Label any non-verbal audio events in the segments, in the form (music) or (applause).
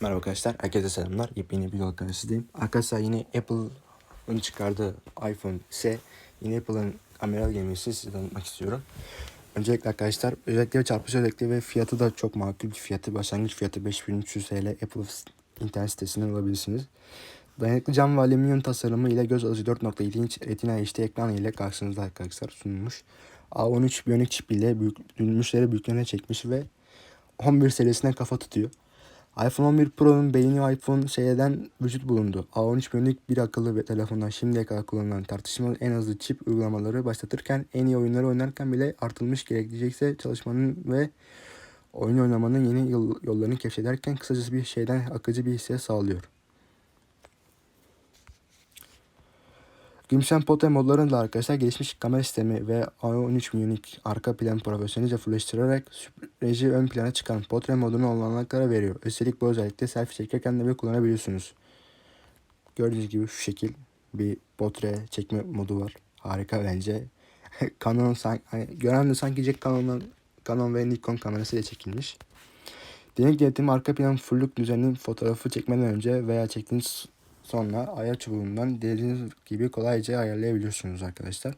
Merhaba arkadaşlar, herkese selamlar. Yepyeni bir video karşınızdayım. Arkadaşlar yine Apple'ın çıkardığı iPhone ise yine Apple'ın amiral gemisi size tanıtmak istiyorum. Öncelikle arkadaşlar özellikle ve çarpıcı özellikle ve fiyatı da çok makul bir fiyatı. Başlangıç fiyatı 5300 TL Apple internet sitesinden alabilirsiniz. Dayanıklı cam ve alüminyum tasarımı ile göz alıcı 4.7 inç Retina HD ekran ile karşınızda arkadaşlar sunulmuş. A13 Bionic çip ile büyük, müşteri büyüklüğüne çekmiş ve 11 serisine kafa tutuyor iPhone 11 Pro'nun beyni iPhone şeyden vücut bulundu. A13 Bionic bir akıllı ve telefondan şimdiye kadar kullanılan tartışmalı en hızlı çip uygulamaları başlatırken en iyi oyunları oynarken bile artılmış gerekecekse çalışmanın ve oyun oynamanın yeni yol, yollarını keşfederken kısacası bir şeyden akıcı bir hisse sağlıyor. Gümüşen Potter modlarında arkadaşlar gelişmiş kamera sistemi ve A13 Bionic arka plan profesyonelce flaştırarak süreci ön plana çıkan Potter modunu olanaklara veriyor. Üstelik bu özellikle selfie çekerken de kullanabiliyorsunuz. Gördüğünüz gibi şu şekil bir portre çekme modu var. Harika bence. (laughs) Canon hani, gören de sanki Jack Canon'dan Canon ve Nikon kamerasıyla çekilmiş. Denek yönetimi arka plan fulluk düzenli fotoğrafı çekmeden önce veya çektiğiniz sonra ayar çubuğundan dilediğiniz gibi kolayca ayarlayabiliyorsunuz arkadaşlar.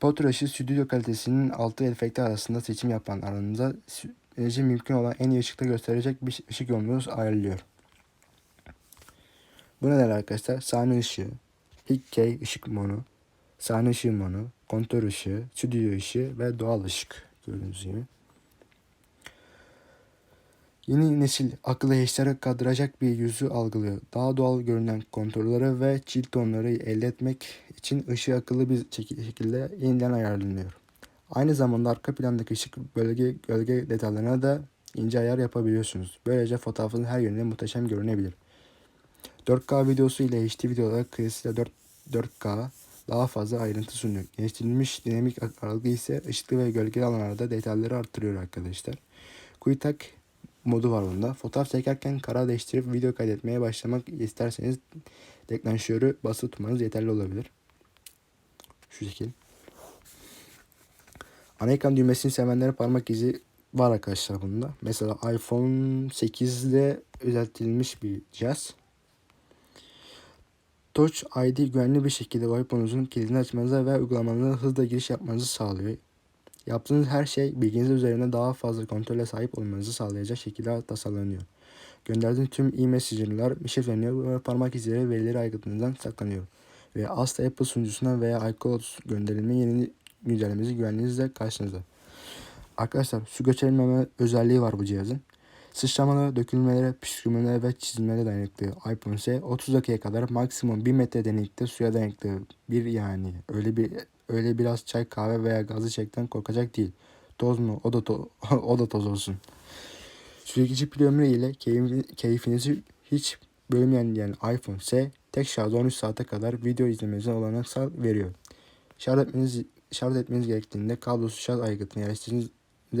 Potraşı stüdyo kalitesinin altı efekti arasında seçim yapan aranızda süreci mümkün olan en iyi ışıkta gösterecek bir ışık yoğunluğu ayarlıyor. Bu neler arkadaşlar? Sahne ışığı, Hickey ışık mono, sahne ışığı mono, kontör ışığı, stüdyo ışığı ve doğal ışık gördüğünüz gibi. Yeni nesil akıllı HDR'ı kaldıracak bir yüzü algılıyor. Daha doğal görünen kontrolleri ve cilt tonları elde etmek için ışığı akıllı bir şekilde yeniden ayarlanıyor. Aynı zamanda arka plandaki ışık bölge gölge detaylarına da ince ayar yapabiliyorsunuz. Böylece fotoğrafın her yönüne muhteşem görünebilir. 4K videosu ile HD videoda kıyasıyla 4, 4K daha fazla ayrıntı sunuyor. Geliştirilmiş dinamik aralığı ise ışıklı ve gölgeli alanlarda detayları arttırıyor arkadaşlar. QuickTime modu var bunda. Fotoğraf çekerken karar değiştirip video kaydetmeye başlamak isterseniz deklanşörü basılı tutmanız yeterli olabilir. Şu şekil. Ana ekran düğmesini sevenlere parmak izi var arkadaşlar bunda. Mesela iPhone 8'de özeltilmiş bir cihaz. Touch ID güvenli bir şekilde iPhone'unuzun kilidini açmanıza ve uygulamalarına hızla giriş yapmanızı sağlıyor. Yaptığınız her şey bilginiz üzerine daha fazla kontrole sahip olmanızı sağlayacak şekilde tasarlanıyor. Gönderdiğiniz tüm e-mesajlar şifreleniyor ve parmak izleri verileri aygıtınızdan saklanıyor. Ve asla Apple sunucusundan veya iCloud gönderilme yeni güncellemesi güvenliğinizle karşınızda. Arkadaşlar su göçerilmeme özelliği var bu cihazın. Sıçramalara, dökülmelere, püskürmelere ve çizilmelere dayanıklı ise 30 dakikaya kadar maksimum 1 metre derinlikte suya dayanıklı bir yani öyle bir öyle biraz çay kahve veya gazlı çekten korkacak değil. Toz mu? O da, to (laughs) o da toz olsun. Sürekli pil ömrü ile keyif keyfinizi hiç bölmeyen yani iPhone ise tek şarjda 13 saate kadar video izlemenize olanak veriyor. Şarj etmeniz, şarj etmeniz gerektiğinde kablosuz şarj aygıtını yerleştirdiğinizde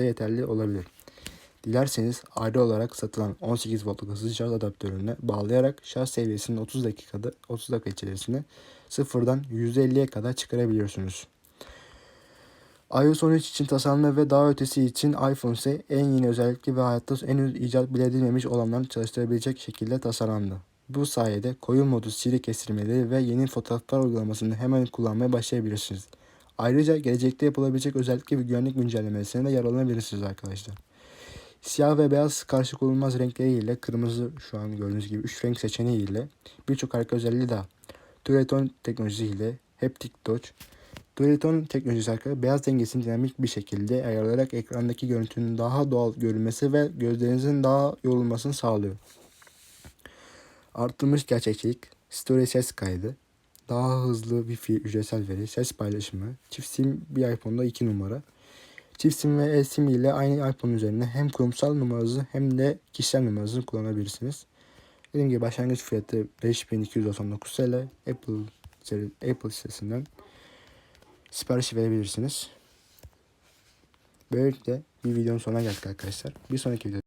yeterli olabilir. Dilerseniz ayrı olarak satılan 18 voltluk hızlı şarj adaptörüne bağlayarak şarj seviyesini 30 dakikada 30 dakika içerisinde sıfırdan %50'ye kadar çıkarabiliyorsunuz. iOS 13 için tasarlanma ve daha ötesi için iPhone ise en yeni özellikli ve hayatta henüz icat bile edilmemiş olanları çalıştırabilecek şekilde tasarlandı. Bu sayede koyu modu siri kestirmeleri ve yeni fotoğraflar uygulamasını hemen kullanmaya başlayabilirsiniz. Ayrıca gelecekte yapılabilecek özellikle ve güvenlik güncellemesine de yararlanabilirsiniz arkadaşlar. Siyah ve beyaz karşı konulmaz renkleriyle kırmızı şu an gördüğünüz gibi 3 renk seçeneğiyle birçok harika özelliği daha. Dualtone teknolojisiyle Haptic Touch. Dualtone teknolojisi arkadaşlar beyaz dengesini dinamik bir şekilde ayarlayarak ekrandaki görüntünün daha doğal görünmesi ve gözlerinizin daha yorulmasını sağlıyor. Artırılmış gerçekçilik, story ses kaydı, daha hızlı Wi-Fi ücretsel veri, ses paylaşımı, çift sim bir iPhone'da 2 numara. Çift sim ve eSIM ile aynı iPhone üzerinde hem kurumsal numaranızı hem de kişisel numaranızı kullanabilirsiniz. Dediğim gibi başlangıç fiyatı 5299 TL. Apple Apple sitesinden sipariş verebilirsiniz. Böylelikle bir videonun sonuna geldik arkadaşlar. Bir sonraki videoda